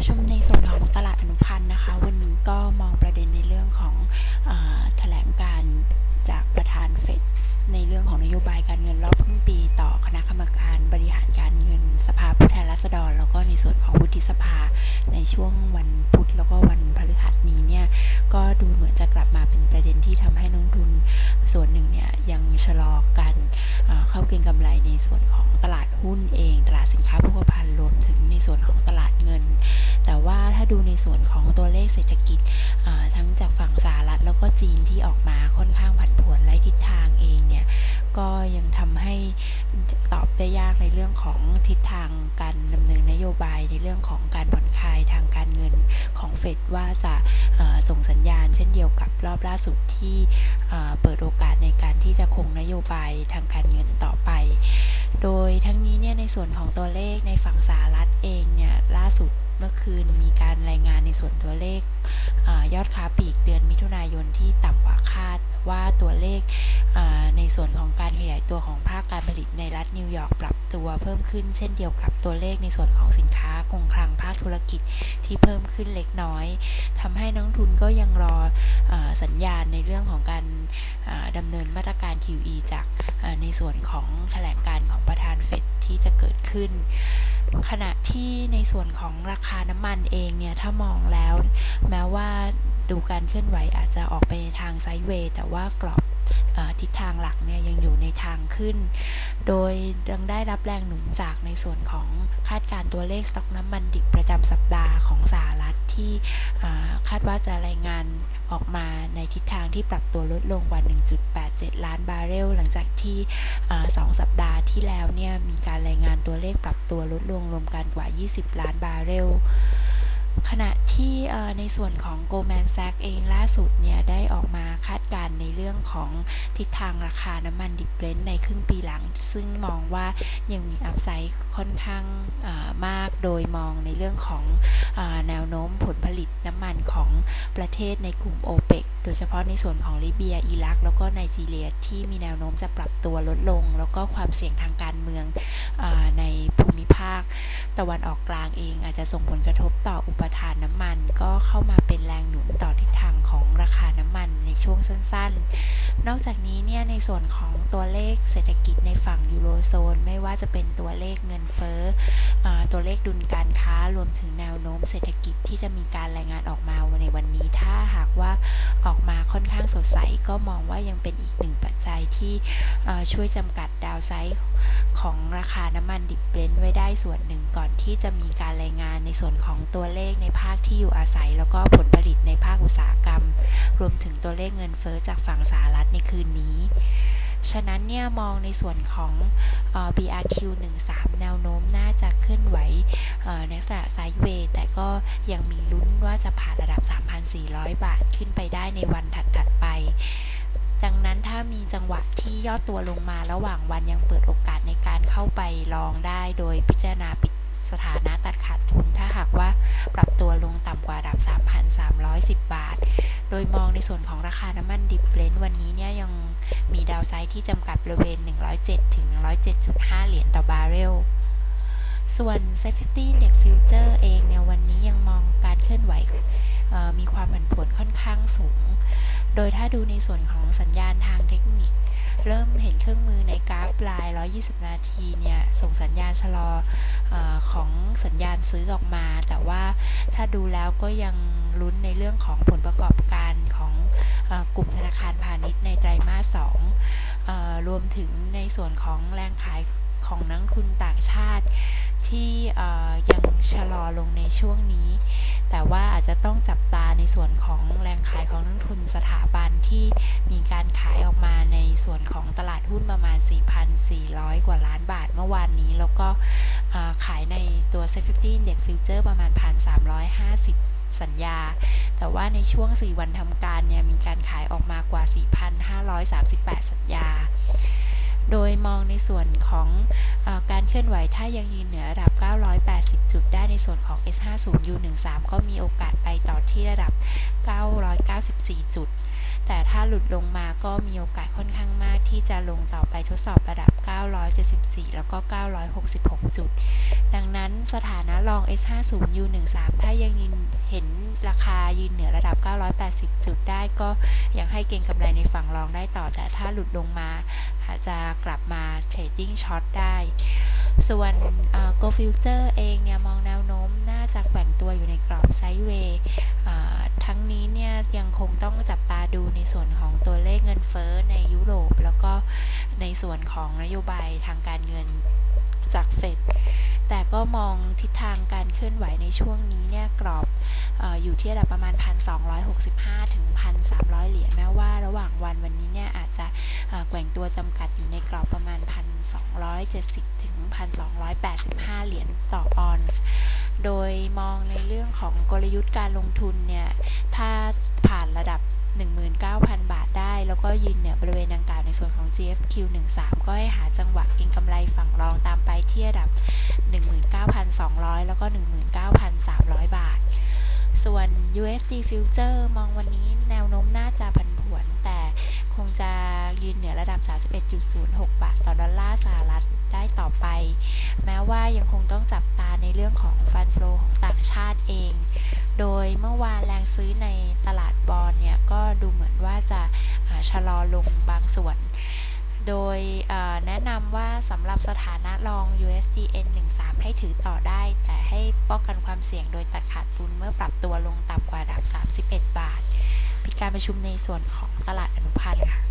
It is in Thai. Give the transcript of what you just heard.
ผู้ชมในส่วนของตลาดอนุพันธ์นะคะ วันนี้ก็มองประเด็นในเรื่องของอแถลงการจากประธานเฟดในเรื่องของนโยบายการเงินรอบครึ่งปีต่อคณะกรรมการบริหารการเงินสภาผู้แทนราษฎร แล้วก็ในส่วนของวุฒิสภาในช่วงวันพุธแล้วก็วันพฤหัสนี้เนี่ยก็ดูเหมือนจะกลับมาเป็นประเด็นที่ทำให้นักลงทุนส่วนหนึ่งเนี่ยยังชะลอการเข้าเก็งกำไรในส่วนของตลาดหุ้นเอง ตลาดสินค้าโภคภัณฑ์รวมถึงในส่วนของตลาด แต่ว่าถ้าดูในส่วนของตัวเลขเศรษฐกิจทั้งจากฝั่งสหรัฐแล้วก็จีนที่ออกมาค่อนข้างผันผวนไร้ทิศทางเองเนี่ยก็ยังทำให้ตอบได้ยากในเรื่องของทิศทางการดำเนินนโยบายในเรื่องของการผ่อนคลายทางการเงินของเฟดว่าจะส่งสัญญาณ เช่นเดียวกับรอบล่าสุดที่เปิดโอกาสในการที่จะคงนโยบายทางการเงินต่อไป โดยทั้งนี้เนี่ยในส่วนของตัวเลขในฝั่งสหรัฐเองเนี่ยล่าสุดเมื่อคืนมีการรายงานในส่วนตัวเลขอยอดค้าปลีกเดือนมิถุนายนที่ต่ำกว่าคาดว่าตัวเลขในส่วนของการขยายตัวของภาคการผลิตในรัฐนิวยอร์กปรับตัวเพิ่มขึ้นเช่นเดียวกับตัวเลขในส่วนของสินค้าคงคลัง ธุรกิจที่เพิ่มขึ้นเล็กน้อยทำให้นักทุนก็ยังรออสัญญาณในเรื่องของการอ่าดำเนินมาตรการ QE จากในส่วนของแถลงการของประธานเฟดที่จะเกิดขึ้น ขณะที่ในส่วนของราคาน้ำมันเองเนี่ย ถ้ามองแล้วแม้ว่าดูการเคลื่อนไหวอาจจะออกไปในทางไซด์เวย์แต่ว่ากรอบอทิศทางหลักเนี่ยยังอยู่ในทางขึ้น โดยยังได้รับแรงหนุนจากในส่วนของคาดการตัวเลขสต็อกน้ำมันดิบประจำสัปดาห์ของสหรัฐที่คาดว่าจะรายงานออกมาในทิศทางที่ปรับตัวลดลงกว่า 1.87 ล้านบาร์เรล หลังจากที่สองสัปดาห์ที่แล้วเนี่ยมีการรายงานตัวเลขปรับตัวลดลงรวมกันกว่า 20 ล้านบาร์เรลขณะที่ในส่วนของ Goldman Sachs เองล่าสุดเนี่ย ของทิศทางราคาน้ำมันดิบเบรนท์ในครึ่งปีหลัง ซึ่งมองว่ายังมีอัพไซด์ค่อนข้างมาก โดยมองในเรื่องของอแนวโน้มผลผลิตน้ำมันของประเทศในกลุ่ม o p e ปกโดยเฉพาะในส่วนของลิเบีย อิรัก แล้วก็ไนจีเรียที่มีแนวโน้มจะปรับตัวลดลง แล้วก็ความเสี่ยงทางการเมืองอในภูมิภาค ตะวันออกกลางเองอาจจะส่งผลกระทบต่ออุปทานน้ำมัน ก็เข้ามาเป็นแรงหนุนต่อ ราคาน้ำมันในช่วงสั้นๆ นอกจากนี้เนี่ยในส่วนของตัวเลขเศรษฐกิจในฝั่งยูโรโซน ไม่ว่าจะเป็นตัวเลขเงินเฟ้อ ตัวเลขดุลการค้ารวมถึงแนวโน้มเศรษฐกิจที่จะมีการรายงานออกมาในวันนี้ ถ้าหากว่าออกมาค่อนข้างสดใสก็มองว่ายังเป็นอีกหนึ่งปัจจัยที่ช่วยจำกัดดาวไซด์ของราคาน้ำมันดิบเบรนท์ไว้ได้ส่วนหนึ่งก่อนที่จะมีการรายงานในส่วนของตัวเลขในภาคที่อยู่อาศัย แล้วก็ผลผลิตในภาคอุตสาหกรรม รวมถึงตัวเลขเงินเฟ้อจากฝั่งสหรัฐในคืนนี้ ฉะนั้นเนี่ยมองในส่วนของออ BRQ 13แนวโน้มน่าจะเคลื่อนไหวในลักษณะไซด์เวย์แต่ก็ยังมีลุ้นว่าจะผ่านระดับ 3,400 บาทขึ้นไปได้ในวันถัดๆไปดังนั้นถ้ามีจังหวะที่ย่อตัวลงมาระหว่างวันยังเปิดโอกาสในการเข้าไปลองได้ โดยพิจารณาปิดสถานะตัดขาดทุน ถ้าหากว่าปรับตัวลงต่ำกว่า ยมองในส่วนของราคาน้ำมันดิบเบรนท์วันนี้เนี่ยยังมีดาวไซด์ที่จำกัดบริเวณ 107 ถึง 107.5 เหรียญต่อบาร์เรล ส่วน Safety Index Future เองเนี่ยวันนี้ยังมองการเคลื่อนไหวมีความผันผวนค่อนข้างสูง โดยถ้าดูในส่วนของสัญญาณทางเทคนิค เริ่มเห็นเครื่องมือในกราฟลาย 120 นาทีเนี่ย ส่งสัญญาณชะลอเออของสัญญาณซื้อออกมา แต่ว่าถ้าดูแล้วก็ยัง ลุ้นในเรื่องของผลประกอบการของอกลุ่มธนาคารพาณิชย์ในไตรมาส2เอ่อรวมถึงในส่วนของแรงขายของนักทุนต่างชาติ ที่ยังชะลอลงในช่วงนี้ แต่ว่าอาจจะต้องจับตาในส่วนของแรงขายของนักทุนสถาบันที่มีการขายออกมาในส่วนของตลาดหุ้นประมาณ 4,400 กว่าล้านบาทเมื่อวานนี้ แล้วก็ขายในตัว Safety Index Future ประมาณ 1,350 สัญญา แต่ว่าในช่วง 4 วันทำการเนี่ยมีการขายออกมากว่า 4,538 สัญญา โดยมองในส่วนของอการเคลื่อนไหวถ้ายังยืนเหนือระดับ 980 จุดได้ในส่วนของ S50 U13 ก็มีโอกาสไปต่อที่ระดับ 994 จุด แต่ถ้าหลุดลงมาก็มีโอกาสค่อนข้างมากที่จะลงต่อไปทดสอบระดับ 974 แล้วก็ 966 จุด ดังนั้นสถานะรอง S50 U13 ถ้ายังยืนเห็นราคายืนเหนือระดับ 980 จุดได้ก็ยังให้เก็งกำไรในฝั่งรองได้ต่อ แต่ถ้าหลุดลงมาอาจจะกลับมาเทรดดิ้งช็อตได้ ส่วน Go Future เองเนี่ยมองแนวโน้มน่าจะแกว่งตัวอยู่ในกรอบไซด์เวย์อ่ ทั้งนี้เนี่ยยังคงต้องจับตาดูในส่วนของตัวเลขเงินเฟ้อในยุโรป แล้วก็ในส่วนของนโยบายทางการเงินจากเฟดแต่ก็มองทิศทางการเคลื่อนไหวในช่วงนี้เนี่ยกรอบออยู่ที่ระดับประมาณ 1,265 ถึง 1,300 เหรียญแม้ว่าระหว่างวันวันนี้เนี่ยอาจจะแกว่งตัวจำกัดอยู่ในกรอบประมาณ 1,270 ถึง 1,285 เหรียญต่อออนซ์ โดยมองในเรื่องของกลยุทธ์การลงทุนเนี่ย ถ้าผ่านระดับ 19,000 บาทได้ แล้วก็ยืนเหนือบริเวณดังกล่าวในส่วนของ GFQ 13ก็ให้หาจังหวะเก็งกำไรฝั่งรองตามไปที่ระดับ 19,200 แล้วก็ 19,300 บาท ส่วน USD Future มองวันนี้แนวโน้มน่าจะผันผ งจะยืนเหนือระดับ 31.06 บาทต่อดอลลาร์สหรัฐได้ต่อไป แม้ว่ายังคงต้องจับตาในเรื่องของฟันโฟของต่างชาติเอง โดยเมื่อวานแรงซื้อในตลาดบอลเนี่ย ก็ดูเหมือนว่าจะาชะลอลงบางส่วน โดยแนะนำว่าสำหรับสถานะรอง USDN 13 ให้ถือต่อได้ แต่ให้ป้องกันความเสี่ยงโดยตัดขาดทุนเมื่อปรับตัวลงต่ำกว่าระดับ 31 บาท การประชุมในส่วนของตลาดอนุพันธ์ค่ะ